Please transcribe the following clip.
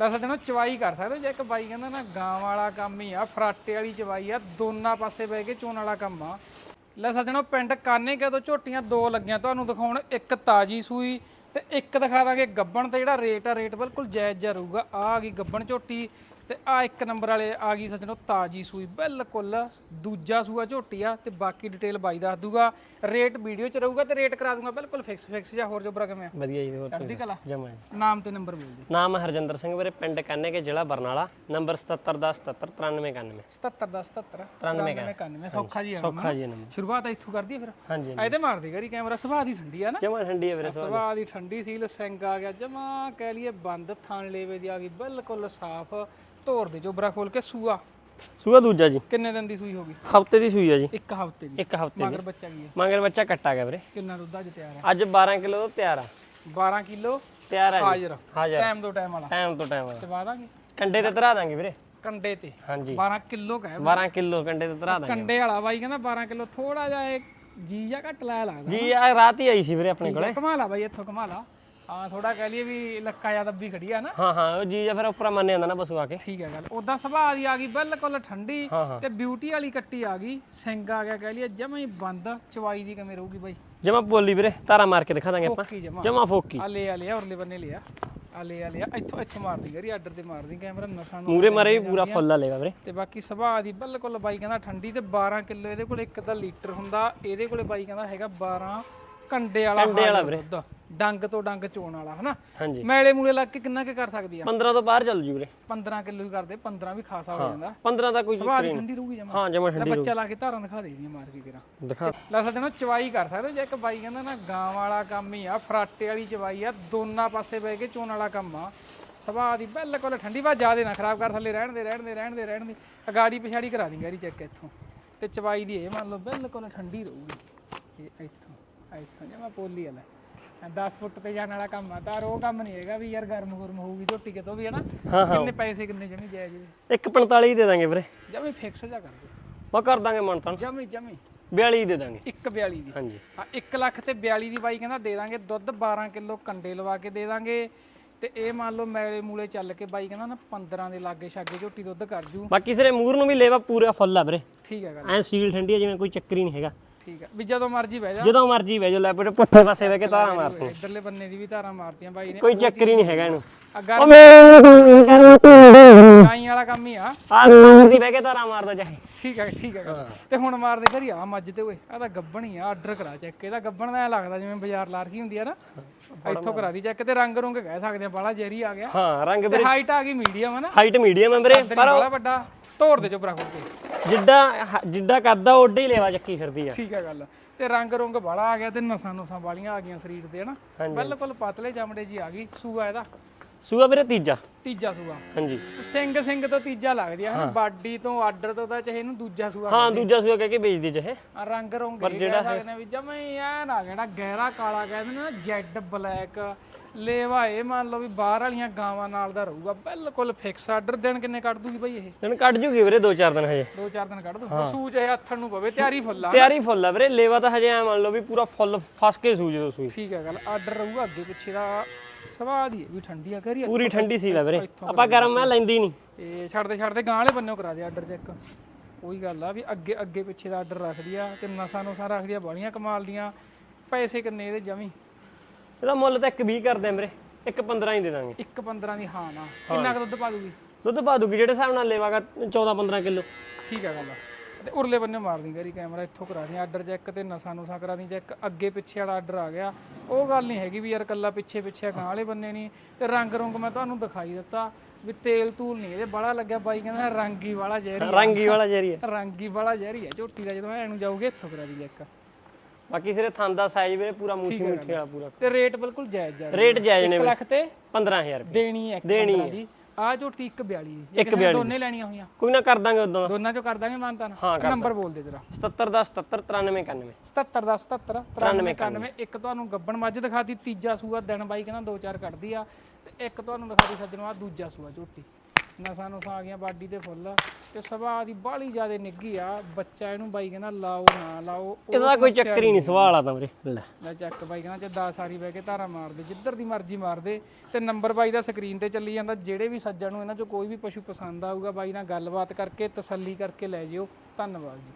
ਲੈ ਸਕਦੇ ਹੋ ਚਵਾਈ ਕਰ ਸਕਦੇ ਹੋ। ਜੇ ਇੱਕ ਬਾਈ ਕਹਿੰਦਾ ਨਾ, ਗਾਂ ਵਾਲਾ ਕੰਮ ਹੀ ਆ, ਫਰਾਟੇ ਵਾਲੀ ਚਵਾਈ ਆ, ਦੋਨਾਂ ਪਾਸੇ ਬਹਿ ਕੇ ਚੋਣ ਵਾਲਾ ਕੰਮ ਆ ਲੈ ਸਕਦੇ ਹੋ, ਪਿੰਡ ਕਾਨੇ ਕਦੋਂ ਝੋਟੀਆਂ ਦੋ ਲੱਗੀਆਂ, ਤੁਹਾਨੂੰ ਦਿਖਾਉਣ ਇੱਕ ਤਾਜੀ ਸੂਈ ਤੇ ਇੱਕ ਦਿਖਾ ਦਾਂਗੇ ਗੱਬਣ ਤੇ ਜਿਹੜਾ ਰੇਟ ਆ, ਰੇਟ ਬਿਲਕੁਲ ਜਾਇਜ਼ ਜਿਹਾ ਰਹੂਗਾ ਆ ਆ ਗਈ ਗੱਬਣ ਝੋਟੀ ਤੇ ਆ ਇੱਕ ਨੰਬਰ ਵਾਲੇ ਆ ਗਈ ਸੱਜਣੋ ਤਾਜੀ ਸੂਈ ਬਿਲਕੁਲ ਦੂਜਾ ਸੂਆ ਝੋਟੀ ਆ ਤੇ ਬਾਕੀ ਡਿਟੇਲ ਬਾਈ ਦੱਸ ਦੂਗਾ। ਰੇਟ ਵੀਡੀਓ ਚ ਰਹੂਗਾ ਤੇ ਰੇਟ ਕਰਾ ਦੂੰਗਾ ਬਿਲਕੁਲ ਫਿਕਸ ਫਿਕਸ ਜਾਂ ਹੋਰ ਜੋਬਰਾ ਕਿਵੇਂ ਆ? ਵਧੀਆ ਜੀ ਹੋਰ ਚੜ੍ਹਦੀ ਕਲਾ। ਜਮਾ ਜੀ। ਨਾਮ ਤੇ ਨੰਬਰ ਬੋਲ ਦਿਓ ਨਾਮ ਹਰਜਿੰਦਰ ਸਿੰਘ ਵੀਰੇ ਪਿੰਡ ਕੰਨੇ ਕੇ ਜ਼ਿਲ੍ਹਾ ਬਰਨਾਲਾ ਨੰਬਰ 7710793991 77 10 77 93 91 ਸੌਖਾ ਜੀ ਆ ਸੌਖਾ ਜੀ ਨੰਬਰ। ਸ਼ੁਰੂਆਤ ਇੱਥੋਂ ਕਰਦੀ ਫਿਰ। ਹਾਂਜੀ ਇਹਦੇ ਮਾਰਦੀ ਕਰੀ ਕੈਮਰਾ ਸੁਭਾਅ ਦੀ ਠੰਡੀ ਆ ਨਾ। ਜਮਾ ਠੰਡੀ ਹੈ ਵੀਰੇ ਸੁਭਾਅ ਦੀ। ਠੰਡੀ ਸੀ ਸਿੰਘ ਆ ਗਿਆ ਜਮਾ ਕਹਿ ਲਈਏ ਬੰਦ ਥਣ ਲੇਵੇ ਦੀ ਆ ਗਈ ਬਿਲਕੁਲ ਸਾਫ਼। ਧੋਰ ਦੇ ਚੋਬਰਾ ਖੋਲ ਕੇ ਸੂਆ। ਸੂਆ ਦੂਜਾ ਜੀ। ਕਿੰਨੇ ਦਿਨ ਦੀ ਸੂਈ ਹੋ ਗਈ? ਹਫ਼ਤੇ ਦੀ ਸੂਈ ਆ ਜੀ। ਇੱਕ ਹਫ਼ਤੇ ਦੀ। ਇੱਕ ਹਫ਼ਤੇ ਦੀ। ਮਗਰ ਬੱਚਾ ਕੀ ਹੈ ਮੰਗਰ ਬੱਚਾ ਕੱਟਾ ਗਿਆ ਵੀਰੇ। ਕਿੰਨਾ ਦੁੱਧ ਅੱਜ ਤਿਆਰ ਆ? ਅੱਜ 12 ਕਿਲੋ ਤੋਂ ਤਿਆਰ ਆ। 12 ਕਿਲੋ ਤਿਆਰ ਆ ਹਾਜ਼ਰ ਹਾਜ਼ਰ ਟਾਈਮ ਦੋ ਟਾਈਮ ਵਾਲਾ। ਟਾਈਮ ਤੋਂ ਟਾਈਮ ਚਵਾ ਦਾਂਗੇ। ਕੰਡੇ ਤੇ ਧਰਾ ਦਾਂਗੇ ਵੀਰੇ। ਕੰਡੇ ਤੇ। ਹਾਂਜੀ। 12 ਕਿਲੋ ਕਹੇ 12 ਕਿਲੋ ਕੰਡੇ ਤੇ ਧਰਾ ਦਾਂਗੇ। ਕੰਡੇ ਵਾਲਾ ਬਾਈ ਕਹਿੰਦਾ 12 ਕਿਲੋ ਥੋੜਾ ਜਿਹਾ ਇਹ ਜੀ ਜਾਂ ਘੱਟ ਲਾਇਆ ਲੱਗਦਾ ਜੀ ਆ ਰਾਤ ਹੀ ਆਈ ਸੀ ਵੀਰੇ ਆਪਣੇ ਕੋਲੇ। ਕਮਾਲਾ ਬਾਈ ਇੱਥੋਂ ਕਮਾਲਾ ਹਾਂ ਥੋੜਾ ਕਹਿ ਲਈਏ ਵੀ ਲੱਕਾ ਜਾਂ ਦੱਬੀ ਖੜੀ ਆ ਨਾ। ਹਾਂ ਹਾਂ ਉਹ ਜੀ ਆ ਫਿਰ ਉੱਪਰ ਮੰਨੇ ਜਾਂਦਾ ਨਾ ਬਸੂ ਆ ਕੇ। ਠੀਕ ਹੈ ਗੱਲ। ਉਦਾਂ ਸੁਭਾਅ ਦੀ ਆ ਗਈ ਬਿਲਕੁਲ ਠੰਡੀ ਹਾਂ ਹਾਂ। ਤੇ ਬਿਊਟੀ ਵਾਲੀ ਕੱਟੀ ਆ ਗਈ। ਸਿੰਘ ਆ ਗਿਆ ਕਹਿ ਲਈਏ ਜਮਾ ਹੀ ਬੰਦ ਚਵਾਈ ਦੀ ਕਿਵੇਂ ਰਹੂਗੀ ਬਾਈ? ਜਮਾ ਬੋਲੀ ਵੀਰੇ ਤਾਰਾ ਮਾਰ ਕੇ ਦਿਖਾ ਦਾਂਗੇ ਆਪਾਂ। ਫੋਕੀ ਜਮਾ। ਜਮਾ ਫੋਕੀ। ਆ ਲੈ ਆ ਲਿਆ ਉਰਲੇ ਬੰਨੇ ਲਿਆ। ਆ ਲੈ ਆ ਲਿਆ ਇੱਥੋਂ ਇੱਥੋਂ ਮਾਰਦੀ ਗਰੀ ਆਰਡਰ ਤੇ ਮਾਰਦੀ ਕੈਮਰਾ ਨਸ਼ਾ ਨੂੰ ਮੂਰੇ ਮਾਰੇ ਵੀ ਪੂਰਾ ਫੁੱਲ ਆ ਲੇਗਾ ਵੀਰੇ। ਤੇ ਬਾਕੀ ਸੁਭਾਅ ਦੀ ਬਿਲਕੁਲ ਬਾਈ ਕਹਿੰਦਾ ਠੰਡੀ ਤੇ 12 ਕਿਲੋ ਇਹਦੇ ਕੋਲ ਇੱਕ ਤਾਂ ਲੀਟਰ ਹੁੰਦਾ ਇਹਦੇ ਕੋਲੇ ਬਾਈ ਕਹਿੰਦਾ ਹੈਗਾ 12 ਕੰਡੇ ਵਾਲਾ ਕੰਡੇ ਵਾਲਾ ਹਾਜ਼ਰ ਦੁੱਧ। ਡੰਗ ਤੋਂ ਡੰਗ ਚੋਣ ਵਾਲਾ ਹਨਾ? ਹਾਂਜੀ। ਮੈਲੇ ਮੂਲੇ ਲੱਗ ਕੇ ਕਿੰਨਾ ਕੁ ਕਰ ਸਕਦੀ ਆ? 15 ਤੋਂ ਬਾਹਰ ਚੱਲ ਜੂ ਵੀਰੇ। 15 ਕਿਲੋ ਹੀ ਕਰਦੇ 15 ਵੀ ਖਾਸਾ ਹੋ ਜਾਂਦਾ। 15 ਦਾ ਕੋਈ ਸੁਭਾਅ ਦੀ ਠੰਡੀ ਰਹੂਗੀ ਜਮਾ। ਹਾਂ ਜਮਾ ਠੰਡੀ ਬੱਚਾ ਲਾ ਕੇ ਧਾਰਾਂ ਦਿਖਾ ਦੇ ਦੀਆਂ ਮਾਰ ਕੇ ਕਿਰਾ ਦਿਖਾ। ਲੈ ਸਕਦੇ ਨਾ ਚਵਾਈ ਕਰ ਸਕਦੇ। ਜੇ ਇੱਕ ਬਾਈ ਕਹਿੰਦਾ ਨਾ ਗਾਂ ਵਾਲਾ ਕੰਮ ਹੀ ਆ ਫਰਾਟੇ ਵਾਲੀ ਚਵਾਈ ਆ ਦੋਨਾਂ ਪਾਸੇ ਬਹਿ ਕੇ ਚੋਣ ਵਾਲਾ ਕੰਮ ਆ। ਸੁਭਾਅ ਦੀ ਬਿਲਕੁਲ ਠੰਡੀ ਵਾ ਜਿਆਦੇ ਨਾ ਖਰਾਬ ਕਰ ਥੱਲੇ ਰਹਿਣ ਦੇ ਰਹਿਣ ਦੇ ਰਹਿਣ ਦੇ ਰਹਿਣ ਦੇ। ਅਗਾੜੀ ਪਿਛਾੜੀ ਕਰਾ ਦੀ ਗੈਰੀ ਚੈੱਕ ਇੱਥੋਂ। ਤੇ ਚਵਾਈ ਦੀ ਇਹ ਮੰਨ ਲਓ ਬਿਲਕੁਲ ਠੰਡੀ ਰਹੂਗੀ। ਇਹ ਇੱਥੋਂ ਇੱਥੋਂ ਜਮਾ ਪੋਲੀ ਵਾਲਾ। 10 ਫੁੱਟ ਤੇ ਜਾਣ ਵਾਲਾ ਕੰਮ ਆ ਤਾਂ ਉਹ ਕੰਮ ਨਹੀਂ ਹੈਗਾ ਵੀ ਯਾਰ ਗਰਮ ਗੁਰਮ ਹੋਊਗੀ ਝੋਟੀ ਕਿਤੋਂ ਵੀ ਹੈ ਨਾ ਹਾਂ ਹਾਂ। ਕਿੰਨੇ ਪੈਸੇ ਕਿੰਨੇ ਜਮੀ ਜਾਇਜ਼ ਇੱਕ 45 ਦੇ ਦਾਂਗੇ ਵੀਰੇ। ਜਮੀ ਫਿਕਸ ਜਾ ਕਰ ਦੇ। ਮੈਂ ਕਰ ਦਾਂਗੇ ਮਨ ਤਾਂ। ਜਮੀ ਜਮੀ। 42 ਦੇ ਦਾਂਗੇ। 142 ਦੀ। ਹਾਂਜੀ। ਹਾਂ 1 ਲੱਖ ਤੇ 42 ਦੀ ਬਾਈ ਕਹਿੰਦਾ ਦੇ ਦਾਂਗੇ ਦੁੱਧ 12 ਕਿਲੋ ਕੰਡੇ ਲਵਾ ਕੇ ਦੇ ਦਾਂਗੇ। ਤੇ ਇਹ ਮੰਨ ਲਓ ਮੈਲੇ ਮੂਲੇ ਚੱਲ ਕੇ ਬਾਈ ਕਹਿੰਦਾ ਨਾ 15 ਦੇ ਲਾਗੇ ਛਾਗੇ ਝੋਟੀ ਦੁੱਧ ਕਰ ਜੂ। ਬਾਕੀ ਸਿਰੇ ਮੂਰ ਨੂੰ ਵੀ ਲੇਵਾ ਪੂਰਾ ਫੁੱਲ ਆ ਵੀਰੇ। ਠੀਕ ਹੈ ਗੱਲ। ਐ ਸੀਲ ਠੰਡੀ ਆ ਜਿਵੇਂ ਕੋਈ ਚੱਕਰ ਹੀ ਨਹੀਂ ਹੈਗਾ। ਠੀਕ ਹੈ ਵੀ ਜਦੋਂ ਮਰਜ਼ੀ ਬਹਿ ਜਾ। ਜਦੋਂ ਮਰਜ਼ੀ ਬਹਿ ਜਾ ਲੈ ਬੇਟੇ ਪੁੱਠੇ ਪਾਸੇ ਬਹਿ ਕੇ ਤਾਰਾ ਮਾਰ ਤੂੰ ਇਧਰਲੇ ਬੰਨੇ ਦੀ ਵੀ ਧਾਰਾਂ ਮਾਰਤੀਆਂ ਬਾਈ ਨੇ। ਕੋਈ ਚੱਕਰ ਹੀ ਨਹੀਂ ਹੈਗਾ ਇਹਨੂੰ। ਅਗਰ ਗਾਈ ਵਾਲਾ ਕੰਮ ਹੀ ਆ। ਆ ਦੀ ਬਹਿ ਕੇ ਤਾਰਾ ਮਾਰਦਾ ਚਾਹੇ ਠੀਕ ਹੈ ਠੀਕ ਹੈ। ਗੱਲ। ਤੇ ਹੁਣ ਮਾਰਦੇ ਘਰੀ ਆ ਮੱਝ ਤੇ ਓਏ ਆ ਤਾਂ ਗੱਬਣ ਹੀ ਆ ਆਰਡਰ ਕਰਾ ਚੈੱਕ ਇਹਦਾ ਗੱਬਣ ਦਾ ਐਂ ਲੱਗਦਾ ਜਿਵੇਂ ਬਾਜ਼ਾਰ ਲਾਰਕੀ ਹੁੰਦੀ ਆ ਨਾ। ਇੱਥੋਂ ਕਰਾ ਦੀ ਚੈੱਕ ਤੇ ਰੰਗ ਰੁੰਗ ਕਹਿ ਸਕਦੇ ਆ ਬਾਲਾ ਜੈਰੀ ਆ ਗਿਆ। ਹਾਂ ਰੰਗ ਤੇ ਹਾਈਟ ਆ ਗਈ ਮੀਡੀਅਮ ਹੈ ਨਾ। ਹਾਈਟ ਮੀਡੀਅਮ ਹੈ ਵੀਰੇ ਪਰ ਬੜਾ ਵੱਡਾ। ਤੋੜ ਦੇ ਚੋਬਰਾ ਖੋਲ ਕੇ। ਜਿੱਡਾ ਹ- ਜਿੱਡਾ ਕੱਦਾ ਓਡੇ ਹੀ ਲੇਵਾ ਚੱਕੀ ਫਿਰਦੀ ਆ। ਠੀਕ ਹੈ ਗੱਲ। ਤੇ ਰੰਗ ਰੁੰਗ ਬਾਲਾ ਆ ਗਿਆ ਤੇ ਨਸਾਂ ਨੁਸਾਂ ਵਾਲੀਆਂ ਆ ਗਈਆਂ ਸਰੀਰ ਦੇ ਹਨਾ? ਬਿਲਕੁਲ ਪਤਲੇ ਚਮੜੇ ਜੀ ਆ ਗਈ। ਸੂਆ ਇਹਦਾ? ਸੂਆ ਵੀਰੇ ਤੀਜਾ। ਤੀਜਾ ਸੂਆ। ਹਾਂਜੀ। ਸਿੰਘ ਸਿੰਘ ਤੋਂ ਤੀਜਾ ਲੱਗਦੀ ਆ ਹਨਾ? ਬਾਡੀ ਤੋਂ ਆਰਡਰ ਤੋਂ ਤਾਂ ਚਾਹੇ ਇਹਨੂੰ ਦੂਜਾ ਸੂਆ ਹਾਂ ਦੂਜਾ ਸੂਆ ਕਹਿ ਕੇ ਵੇਚਦੀ ਚਾਹੇ। ਆ ਰੰਗ ਰੁੰਗ ਜਿਹੜਾ ਸਕਦੇ ਨੇ ਵੀ ਜਮੇ ਹੀ ਐਨ ਆ ਜਿਹੜਾ ਗਹਿਰਾ ਕਾਲਾ ਕਹਿੰਦੇ ਨੇ ਨਾ ਜੈਡ ਬਲੈਕ। ਲੇਵਾ ਇਹ ਮੰਨ ਲਓ ਵੀ ਬਾਹਰ ਵਾਲੀਆਂ ਗਾਵਾਂ ਨਾਲ ਦਾ ਰਹੂਗਾ ਬਿਲਕੁਲ ਫਿਕਸ ਆਰਡਰ ਦਿਨ ਕਿੰਨੇ ਕੱਢ ਦੂਗੀ ਬਈ ਇਹ? ਦਿਨ ਕੱਢ ਜੂਗੀ ਵੀਰੇ 2-4 ਦਿਨ ਹਜੇ। ਦੋ ਚਾਰ ਦਿਨ ਕੱਢ ਦੂ? ਸੂਚ ਇਹ ਹੱਥਣ ਨੂੰ ਪਵੇ ਤਿਆਰੀ ਫੁੱਲ ਆ। ਤਿਆਰੀ ਫੁੱਲ ਆ ਵੀਰੇ ਲੇਵਾ ਤਾਂ ਹਜੇ ਐ ਮੰਨ ਲਓ ਵੀ ਪੂਰਾ ਫੁੱਲ ਫਸ ਕੇ ਸੂ ਜਦੋਂ ਸੂਈ। ਠੀਕ ਹੈ ਗੱਲ ਆਰਡਰ ਰਹੂਗਾ ਅੱਗੇ ਪਿੱਛੇ ਦਾ ਸਵਾਦ ਹੀ ਵੀ ਠੰਡੀ ਆ ਕਰੀ ਪੂਰੀ ਠੰਡੀ ਸੀ ਲੈ ਵੀਰੇ। ਆਪਾਂ ਗਰਮ ਮੈਂ ਲੈਂਦੀ ਨਹੀਂ ਇਹ ਛੱਡਦੇ ਛੱਡਦੇ ਗਾਂ ਵਾਲੇ ਬੰਨਿਓ ਕਰਾ ਦੇ ਆਰਡਰ ਚੈੱਕ ਉਹੀ ਗੱਲ ਆ ਵੀ ਅੱਗੇ ਅੱਗੇ ਪਿੱਛੇ ਦਾ ਆਰਡਰ ਰੱਖਦੀ ਆ ਤੇ ਨਸਾਂ ਨੁਸਾਂ ਰੱਖਦੀ ਆ ਬਾਲੀਆਂ ਕਮਾਲ ਦੀਆਂ। ਪੈਸੇ ਕਿੰਨੇ ਇਹਦੇ ਜਮੀ? ਇਹਦਾ ਮੁੱਲ ਤਾਂ 1.20 ਕਰਦੇ ਆ ਵੀਰੇ 1.15 ਹੀ ਦੇ ਦਾਂਗੇ। ਇੱਕ 15 ਦੀ ਹਾਂ ਨਾ। ਕਿੰਨਾ ਕੁ ਦੁੱਧ ਪਾ ਦੂਗੀ? ਦੁੱਧ ਪਾ ਦੂਗੀ ਜਿਹੜੇ ਹਿਸਾਬ ਨਾਲ ਲੇਵਾਗਾ 14-15 ਕਿਲੋ। ਠੀਕ ਹੈ ਗੱਲ ਤੇ ਉਰਲੇ ਬੰਨੇ ਮਾਰਦੀ ਕਰੀ ਕੈਮਰਾ ਇੱਥੋਂ ਕਰਾ ਦੀ ਆਰਡਰ ਚੈੱਕ ਤੇ ਨਸਾਂ ਨੁਸਾਂ ਕਰਾ ਦੀ ਚੈੱਕ ਅੱਗੇ ਪਿੱਛੇ ਵਾਲਾ ਆਰਡਰ ਆ ਗਿਆ। ਉਹ ਗੱਲ ਨਹੀਂ ਹੈਗੀ ਵੀ ਯਾਰ ਕੱਲਾ ਪਿੱਛੇ ਪਿੱਛੇ ਗਾਂ ਵਾਲੇ ਬੰਨੇ ਨਹੀਂ। ਤੇ ਰੰਗ ਰੁੰਗ ਮੈਂ ਤੁਹਾਨੂੰ ਦਿਖਾਈ ਦਿੱਤਾ ਵੀ ਤੇਲ ਤੂਲ ਨਹੀਂ ਇਹਦੇ ਬੜਾ ਲੱਗਿਆ ਬਾਈ ਕਹਿੰਦਾ ਰੰਗੀ ਵਾਲਾ ਜ਼ਹਿਰੀ ਆ। ਰੰਗੀ ਵਾਲਾ ਜੇਰੀ ਹੈ ਰੰਗੀ ਵਾਲਾ ਜ਼ਹਿਰੀ ਹੈ ਝੋਟੀ ਦਾ ਜਦੋਂ ਐਨੂੰ ਜਾਊਗੇ ਇੱਥੋਂ ਕਰਾ ਦੀ ਚੈੱਕ ਬਾਕੀ ਸਿਰੇ ਥਣ ਦਾ ਸਾਈਜ਼ ਵੀਰੇ ਪੂਰਾ ਮੁੱਠੀ ਮੁੱਠੀ ਵਾਲਾ ਪੂਰਾ। ਤੇ ਰੇਟ ਬਿਲਕੁਲ ਜਾਇਜ਼ ਜਾਇਜ਼ ਰੇਟ ਜਾਇਜ਼ ਨੇ 1 ਲੱਖ ਤੇ 15000 ਰੁਪਏ। ਦੇਣੀ ਹੈ ਇੱਕ ਦੇਣੀ ਦੀ। ਆ ਝੋਟੀ 142 ਦੀ। ਜੇ ਕਿਸੇ ਨੇ ਦੋਨੇ ਲੈਣੀਆਂ ਹੋਈਆਂ। ਕੋਈ ਨਾ ਕਰ ਦਾਂਗੇ ਉਦੋਂ ਦਾ। ਦੋਨਾਂ ਚੋਂ ਕਰ ਦਾਂਗੇ ਮਾਨਤਾ ਹਾਂ, ਕਰ ਨੰਬਰ ਬੋਲ ਦੇ ਜਰਾ। 77 10 77 93 91 77 ਦਾ 77 93 91 ਇੱਕ ਤੁਹਾਨੂੰ ਗੱਬਣ ਮੱਝ ਦਿਖਾਤੀ ਤੀਜਾ ਸੂਆ ਦਿਨ ਬਾਈ ਕਹਿੰਦਾ ਦੋ ਚਾਰ ਕੱਢਦੀ ਆ। ਤੇ ਇੱਕ ਤੁਹਾਨੂੰ ਦਿਖਾਤੀ ਸੱਜਣੋ ਆ ਦੂਜਾ ਸੂਆ ਝੋਟੀ। ਨਸਾਂ ਨੁਸਾਂ ਆ ਗਈਆਂ ਬਾਡੀ ਤੇ ਫੁੱਲ। ਤੇ ਸੁਭਾਅ ਦੀ ਬਾਹਲੀ ਜ਼ਿਆਦਾ ਨਿੱਗੀ ਆ। ਬੱਚਾ ਇਹਨੂੰ ਬਾਈ ਕਹਿੰਦਾ ਲਾਓ ਨਾ ਲਾਓ। ਉਹ ਇਹਦਾ ਕੋਈ ਸਮੱਸਿਆ ਚੱਕਰ ਹੀ ਨਹੀਂ ਸਵਾਲ ਆ ਤਾਂ ਵੀਰੇ। ਲੈ। ਲੈ ਚੱਕ ਬਾਈ ਕਹਿੰਦਾ ਜੇ 10 ਸਾਰੀ ਬਹਿ ਕੇ ਧਾਰਾ ਮਾਰਦੇ ਜਿੱਧਰ ਦੀ ਮਰਜ਼ੀ ਮਾਰਦੇ ਤੇ ਨੰਬਰ ਬਾਈ ਦਾ ਸਕਰੀਨ ਤੇ ਚੱਲੀ ਜਾਂਦਾ। ਜਿਹੜੇ ਵੀ ਸੱਜਣ ਨੂੰ ਇਹਨਾਂ ਚੋਂ ਕੋਈ ਵੀ ਪਸ਼ੂ ਪਸੰਦ ਆਊਗਾ ਬਾਈ ਨਾਲ ਗੱਲਬਾਤ ਕਰਕੇ ਤਸੱਲੀ ਕਰਕੇ ਲੈ ਜਿਓ। ਧੰਨਵਾਦ ਜੀ।